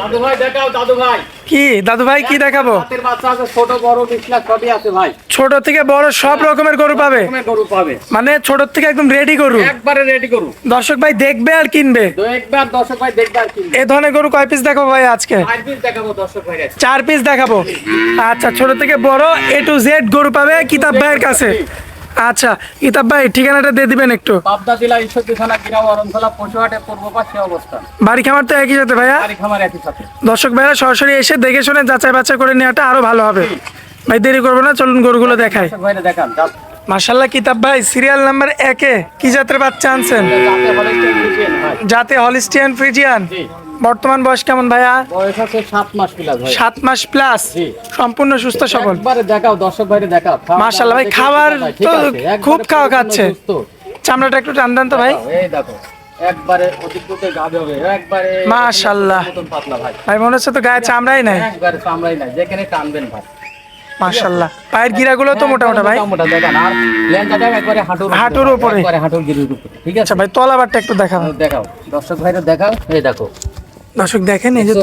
দাদু ভাই দেখাও দাদু ভাই কি? দাদু ভাই কি দেখাবো? হাতের বাচ্চা আছে ছোট বড় সবই আছে ভাই। ছোট থেকে বড় সব রকমের গরু পাবে? গরু পাবে। মানে ছোট থেকে একদম রেডি গরু? একবারে রেডি করু দর্শক ভাই দেখবে আর কিনবে? একবার দর্শক ভাই দেখবে আর কিনবে। এ ধরনের গরু কয় পিস দেখাবো ভাই আজকে? আর পিস দেখাবো দর্শক ভাই চার পিস দেখাবো। আচ্ছা ছোট থেকে বড় এ টু জেড গরু পাবে কিতাব ভাইয়ের কাছে। আচ্ছা ইতাব ভাই ঠিকানাটা দিয়ে দিবেন একটু। পাবদা জেলা ঈশ্বরদী থানা গিরাও অরণতলা পশুহাটের পূর্ব পাশে অবস্থান বাড়ি খামার তো একই সাথে ভাইয়া? বাড়ি খামার একই সাথে। দর্শক ভাইরা সরাসরি এসে দেখে শুনে যাচাই বাছাই করে নেওয়াটা আরও ভালো হবে। ভাই দেরি করব না চলুন গরুগুলো দেখাই। দর্শক ভাইরা দেখান কিতাব ভাই সিরিয়াল নাম্বার একে কি জাতের বাচ্চা আনছেন? যাতে হলিস্টিয়ান ফ্রিজিয়ান বর্তমান বয়স কেমন ভাইয়া? বয়স আছে সাত মাস প্লাস ভাই। সাত মাস প্লাস সম্পূর্ণ সুস্থ সবল। একবারে দেখাও দর্শক ভাইরে দেখাও। মাশাআল্লাহ ভাই, খাবার তো খুব খাওয়া খাচ্ছে। চামড়াটা একটু টান দেন তো ভাই। এই দেখো একবারে গাবে হবে একবারে মাশাআল্লাহ। পাতলা ভাই। ভাই মনে হচ্ছে তো গায়ে চামড়াই নাই। একবারে চামড়াই নাই যেখানে টানবেন ভাই। মাশাল্লাহ পায়ের গিরাগুলো তো মোটা মোটা ভাই। মোটা দেখান আর লেন্সটা একবারে হাঁটুর হাঁটুর উপরে। একবারে হাঁটুর গিরির উপরে ঠিক আছে? আচ্ছা ভাই তলাবারটা একটু দেখাবো দেখাও দর্শক ভাইরা দেখাও এই দেখো। দর্শক দেখেন এই যে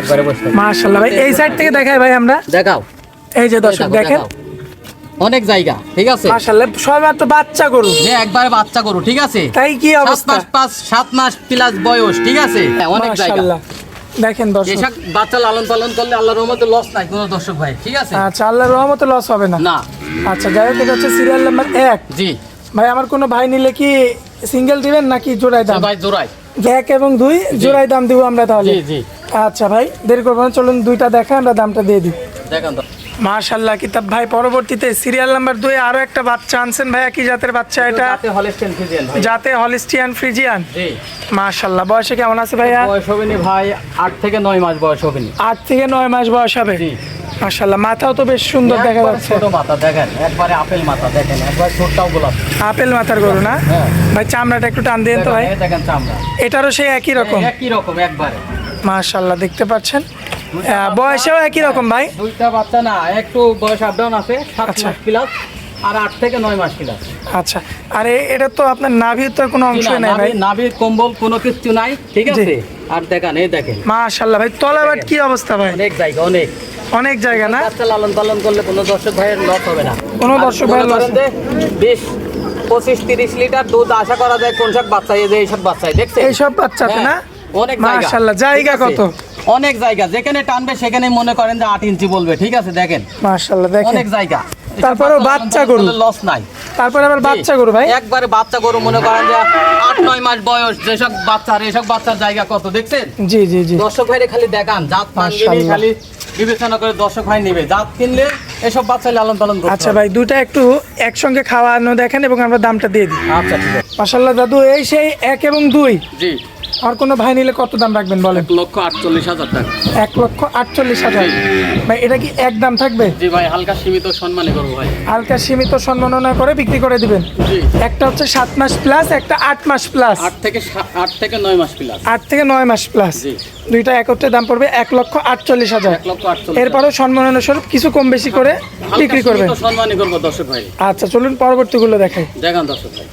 একবারে বসে মাশাল্লাহ ভাই এই সাইড থেকে দেখাই ভাই আমরা। দেখাও। এই যে দর্শক দেখেন। অনেক জায়গা ঠিক আছে? মাশাল্লাহ সবার তো বাচ্চা গরু। যে একবারে বাচ্চা করো ঠিক আছে? তাই কি অবস্থা? মাস পাঁচ সাত মাস প্লাস বয়স ঠিক আছে? হ্যাঁ, অনেক জায়গা। দেখেন দর্শক। এসব বাচ্চা লালন পালন করলে আল্লাহর রহমতে লস নাই কোনো দর্শক ভাই ঠিক আছে? আচ্ছা আল্লাহর রহমতে লস হবে না? না। আচ্ছা যাই হোক এটা হচ্ছে সিরিয়াল নাম্বার এক। জি। ভাই আমার কোনো ভাই নিলে কি সিঙ্গেল দিবেন নাকি জোড়াই দাম? ভাই জোড়াই এক এবং দুই জোড়াই দাম দিব আমরা তাহলে? জি জি। আচ্ছা ভাই দেরি করব না চলুন দুইটা দেখা আমরা দামটা দিয়ে দিই। দেখেন তো। মাশাল্লাহ কিতাব ভাই পরবর্তীতে সিরিয়াল নাম্বার দুই আরও একটা বাচ্চা আনছেন ভাইয়া কি জাতের বাচ্চা এটা। জাতে ভাই। হলিস্টিয়ান ফ্রিজিয়ান জি। মাশাল্লাহ বয়সে কেমন আছে ভাইয়া? বয়স হবে নি ভাই আট থেকে নয় মাস বয়স হবে নি আট থেকে নয় মাস বয়স হবে। জি মাশাল্লাহ মাথাও তো বেশ সুন্দর দেখা যাচ্ছে। ছোট মাথা দেখেন একবারে আপেল মাথা দেখেন একবার ছোটটাও গোলাপ। আপেল মাথার গরু না? হ্যাঁ। ভাই চামড়াটা একটু টান দেন তো ভাই। দেখেন, চামড়া। এটারও সেই একই রকম? একই রকম একবারে। মাশাল্লাহ দেখতে পাচ্ছেন? বয়সেও একই রকম ভাই? দুইটা বাচ্চা না একটু বয়স আপডাউন আছে সাত আচ্ছা। মাস প্লাস আর আট থেকে নয় মাস আচ্ছা আর এটা তো আপনার নাভির তো কোনো অংশ নেই ভাই? নাভির কম্বল কোনো কিছু নাই ঠিক আছে? আর দেখেন এই দেখেন। মাশাল্লাহ ভাই তলাবাট কি অবস্থা ভাই? অনেক জায়গা অনেক। অনেক জায়গা না? বাচ্চা লালন পালন করলে কোনো দর্শক ভাইয়ের লস হবে না। কোনো দর্শক ভাইয়ের করেন যে পঁচিশ তিরিশ লিটার দুধ আশা করা যায় কোন সব বাচ্চা এই যে এইসব বাচ্চাই দেখছেন? এইসব বাচ্চাতে না? হ্যাঁ, অনেক জায়গা। মাশাল্লাহ জায়গা কত? অনেক জায়গা যেখানে টানবে সেখানে মনে করেন যে আট ইঞ্চি বলবে ঠিক আছে? দেখেন? মাশাল্লাহ দেখেন। অনেক জায়গা। তারপরেও বাচ্চা গরু। লস নাই। তারপরে আবার বাচ্চা গরু ভাই? একবারে বাচ্চা গরু মনে করেন যে আট নয় মাস বয়স যেসব বাচ্চার এসব বাচ্চার জায়গা কত দেখছেন? জি জি জি। দর্শক ভাইরে খালি দেখান জাত দিলে খালি বিবেচনা করে দর্শক ভাই নেবে। জাত কিনলে এসব বাচ্চা লালন পালন করতে আচ্ছা ভাই দুটা একটু একসঙ্গে খাওয়ানো দেখেন এবং আমরা দামটা দিয়ে দিই। আচ্ছা ঠিক আছে। মাশাল্লাহ দাদু এই সেই এক এবং দুই। জি। আর কোনো ভাই নিলে কত দাম রাখবেন বলেন? এক লক্ষ আটচল্লিশ হাজার টাকা। এক লক্ষ আটচল্লিশ হাজার। ভাই এটা কি এক দাম থাকবে? জি ভাই হালকা সীমিত সম্মানই করব ভাই। হালকা সীমিত সম্মাননা করে বিক্রি করে দিবেন? একটা হচ্ছে সাত মাস প্লাস একটা আট মাস প্লাস আট থেকে আট থেকে নয় মাস প্লাস আট থেকে নয় মাস প্লাস দুইটা একত্রে দাম পড়বে এক লক্ষ আটচল্লিশ হাজার। এরপরেও সম্মাননা স্বরূপ কিছু কম বেশি করে বিক্রি করবেন। সম্মানই করব দর্শক ভাই। আচ্ছা চলুন পরবর্তীগুলো দেখাই। দেখান দর্শক ভাই।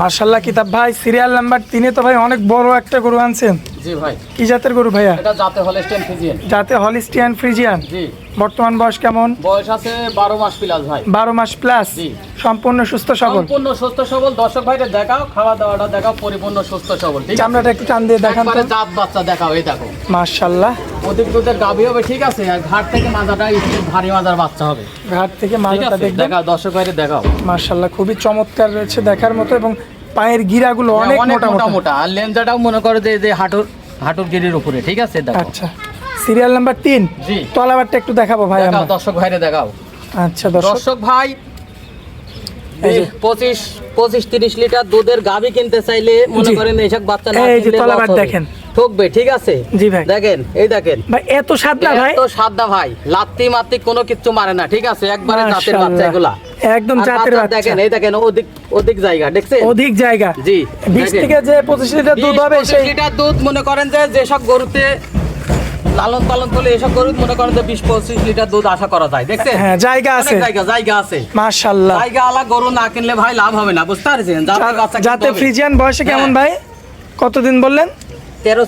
মার্শাল্লাহ কিতাব ভাই সিরিয়াল নাম্বার তিনে তো ভাই অনেক বড় একটা গরু আনছেন। জি ভাই। কি জাতের গরু ভাইয়া? এটা যাতে হলস্টেন ফিজিয়ান যাতে হলিস্টিয়ান ফ্রিজিয়ান জি। বর্তমান বয়স কেমন? বয়স আছে বারো মাস প্লাস ভাই। বারো মাস প্লাস জি। সম্পূর্ণ সুস্থ সবল? সম্পূর্ণ সুস্থ সবল। দর্শক দেখাও খাওয়া দাওয়াটা দেখাও পরিপূর্ণ সুস্থ সবল ঠিক চামড়াটা একটু টান দিয়ে দেখান তো। জাত বাচ্চা দেখাও এই দেখো। অধিক দুধের গাভী হবে ঠিক আছে? আর ঘাট থেকে মাজাটা একটু ভারী মাজার বাচ্চা হবে। ঘাট থেকে মাথাটা দেখবেন। দেখাও দর্শক ভাইরে দেখাও। মার্শাল্লাহ খুবই চমৎকার রয়েছে দেখার মতো এবং পায়ের গিরাগুলো অনেক হ্যাঁ, অনেক মোটা মোটা আর লেন্সাটাও মনে করে যে যে হাঁটুর হাঁটুর গিরির উপরে ঠিক আছে? দেখো। আচ্ছা। সিরিয়াল নাম্বার তিন? জি। তলাবারটা একটু দেখাবো ভাই দেখাও দর্শক ভাইরে দেখাও। আচ্ছা দর্শক। দর্শক ভাই। পঁচিশ পঁচিশ তিরিশ লিটার দুধের গাভী কিনতে চাইলে মনে করেন এইসব বাচ্চা না তলাবার দেখেন। ঠকবে ঠিক আছে? জি ভাই। দেখেন এই দেখেন। ভাই এত সাদা ভাই। এত সাদা ভাই। লাত্তি মাত্তি কোনো কিচ্ছু মারে না ঠিক আছে? একবারে জাতের বাচ্চা। এগুলা। একদম জাতের বাচ্চা। দেখেন এই দেখেন অধিক অধিক জায়গা দেখছেন? অধিক জায়গা। জি। বিশ দেখেন। থেকে যে পঁচিশ লিটার দুধ 20 হবে 25 সেই লিটার দুধ মনে করেন যে যেসব গরুতে লালন পালন করলে এসব গরু মনে করেন যে বিশ পঁচিশ লিটার দুধ আশা করা যায় দেখছেন? হ্যাঁ জায়গা আছে। জায়গা জায়গা আছে। মাশাল্লাহ জায়গা আলা গরু না কিনলে ভাই লাভ হবে না বুঝতে পারছেন? যাতে ফ্রিজিয়ান বয়সে কেমন হ্যাঁ। ভাই? কতদিন বললেন? তেরো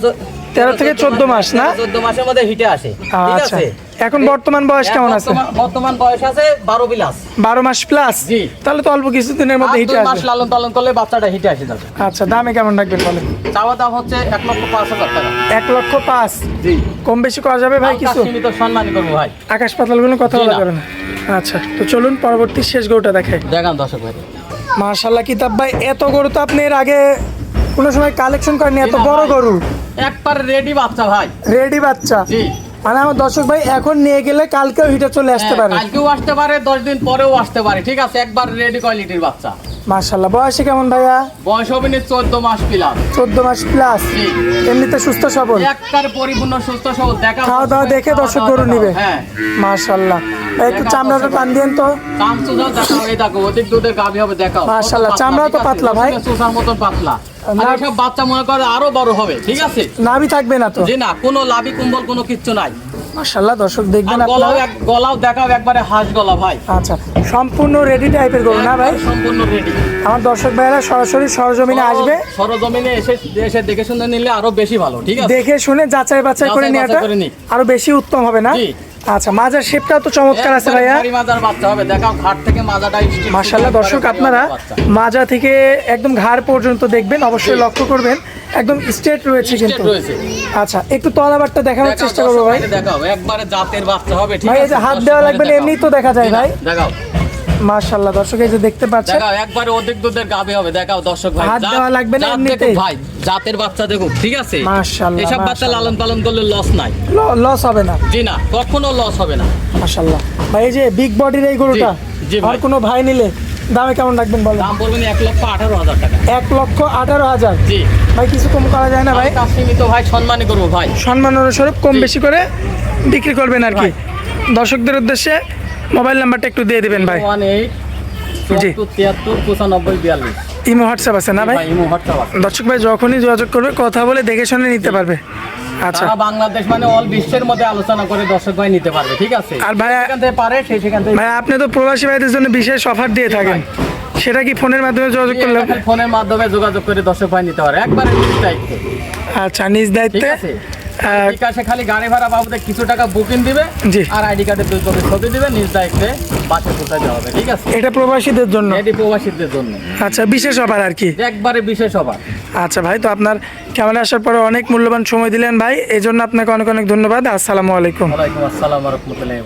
তেরো থেকে চোদ্দ মাস। না? চোদ্দ মাসের মধ্যে হিটে আসে। ঠিক আচ্ছা। আছে? এখন বর্তমান বয়স কেমন আছে? বর্তমান- বয়স আছে বারো বিলাস বারো মাস প্লাস? জি। তাহলে তো অল্প কিছুদিনের মধ্যে হিটে দুই মাস লালন পালন করলে বাচ্চাটা হিটে আসে যাবে। আচ্ছা দামে কেমন রাখবেন বলেন? চাওয়া দাম হচ্ছে এক লক্ষ পাঁচ হাজার টাকা। এক লক্ষ পাঁচ? জি। কম বেশি করা যাবে ভাই কিছু? সীমিত সম্মানই করব ভাই। আকাশ পাতালগুলো কথা বলা। যাবে না। আচ্ছা তো চলুন পরবর্তী শেষ গরুটা দেখাই। দেখান দর্শক ভাই। মার্শাল্লাহ কিতাব ভাই এত গরু তো আপনি এর আগে কোনো সময় কালেকশন করেনি এত বড়। গরু। একবার রেডি বাচ্চা ভাই। রেডি বাচ্চা। জি। মানে আমার দর্শক ভাই এখন নিয়ে গেলে কালকেও হিটে চলে আসতে হ্যাঁ, পারে। কালকেও আসতে পারে দশ দিন পরেও আসতে পারে। ঠিক আছে একবার রেডি কোয়ালিটির বাচ্চা। মার্শাল্লাহ বয়সে কেমন ভাইয়া? বয়স হবে নি চোদ্দ মাস পিলাম চোদ্দ মাস প্লাস এমনিতে সুস্থ সবল? পরিপূর্ণ সুস্থ সবল দেখা খাওয়া দাওয়া দেখে দর্শক গরু নিবে। হ্যাঁ। মার্শাল্লাহ ভাই একটু চামড়াটা টান তো। এই দেখো অধিক দুধের গাভী হবে দেখাও পাতলা, চামড়াও তো পাতলা ভাই। চুষার মতন পাতলা। আর এইসব বাচ্চা মনে করে আরও বড় হবে ঠিক আছে? নাভি থাকবে না তো। যে না কোনো লাভি কুম্বল কোনো কিচ্ছু নাই। মার্শাল্লাহ দর্শক দেখবেন গলাও গলাও দেখাও একবারে হাঁস গলা ভাই। আচ্ছা সম্পূর্ণ রেডি টাইপের গরু না ভাই? সম্পূর্ণ রেডি আমার দর্শক ভাইয়েরা সরাসরি সরজমিনে আসবে। সরজমিনে এসে এসে দেখে শুনে নিলে আরও বেশি ভালো ঠিক আছে? দেখে শুনে যাচাই বাছাই করে নিয়ে নেওয়াটা। আরও বেশি উত্তম হবে না? জি। আচ্ছা মাজার শেপটাও তো চমৎকার আছে ভাইয়া। মাজার বাচ্চা হবে। দেখাও ঘাট থেকে মাজাটা স্টিক দর্শক আপনারা মাজা থেকে একদম ঘাড় পর্যন্ত দেখবেন অবশ্যই লক্ষ্য করবেন। একদম স্ট্রেট রয়েছে কিন্তু। আচ্ছা একটু তলাবারটা দেখানোর চেষ্টা করব ভাই। দেখাও। একবারে জাতের বাচ্চা হবে ঠিক আছে? হাত দেওয়া লাগবে না, দেখাও। তো দেখা যায় ভাই। দেখাও। মাশাল্লাহ দর্শক এই যে দেখতে পাচ্ছেন। দেখাও একবারে অধিক দুধের গাবে হবে দেখাও দর্শক ভাই। হাত দেওয়া লাগবে না জাত এমনিতেই? ভাই জাতের বাচ্চা দেখুক ঠিক আছে? মাশাআল্লাহ, এসব বাচ্চা লালন পালন করলে লস নাই। লস হবে না। জি না কখনো লস হবে না। মাশাল্লাহ ভাই এই যে বিগ বডির এই গরুটা। আর কোনো ভাই নিলে দামে কেমন রাখবেন বলেন? দাম পড়বেন এক লক্ষ আঠারো হাজার টাকা। এক লক্ষ আঠারো হাজার? জি। ভাই কিছু কম করা যায় না ভাই? ভাই সীমিত ভাই সম্মানই করব ভাই। সম্মান অনুস্বরূপ কম বেশি করে বিক্রি করবেন আর কি। দর্শকদের উদ্দেশ্যে মোবাইল নাম্বারটা একটু দিয়ে দিবেন ভাই। তিয়াত্তর পঁচানব্বই বিয়াল্লিশ ইমো হোয়াটসঅ্যাপ আছে না ভাই? ভাই ইমো হোয়াটসঅ্যাপ আছে। দর্শক ভাই যখনই যোগাযোগ করবে কথা বলে দেখে শুনে নিতে পারবে। আচ্ছা। বাংলাদেশ মানে অল বিশ্বের মধ্যে আলোচনা করে দর্শক ভাই নিতে পারবে ঠিক আছে? আর ভাইয়া- সেখান থেকে পারে সেই সেখান থেকে ভাই আপনি তো প্রবাসী ভাইদের জন্য বিশেষ অফার দিয়ে থাকেন। সেটা কি ফোনের মাধ্যমে যোগাযোগ করলে ফোনের মাধ্যমে যোগাযোগ করে দর্শক ভাই নিতে পারে। একবারে নিজ দায়িত্ব। আচ্ছা নিজ দায়িত্বে? বিকাশে খালি গাড়ি ভাড়া বাবদে কিছু টাকা বুকিং দিবে। আর আইডি কার্ডের দুই কপি ছবি দিবে নিজ দায়িত্বে বাসে পৌঁছে দেওয়া হবে ঠিক আছে? এটা প্রবাসীদের জন্য? এটি প্রবাসীদের জন্য। আচ্ছা বিশেষ অফার আর কি? একবারে বিশেষ অফার আচ্ছা ভাই তো আপনার ক্যামেরা আসার পরে অনেক মূল্যবান সময় দিলেন ভাই এই জন্য আপনাকে অনেক অনেক ধন্যবাদ। আসসালামু আলাইকুম। ওয়ালাইকুম আসসালাম রহমতুল্লাহ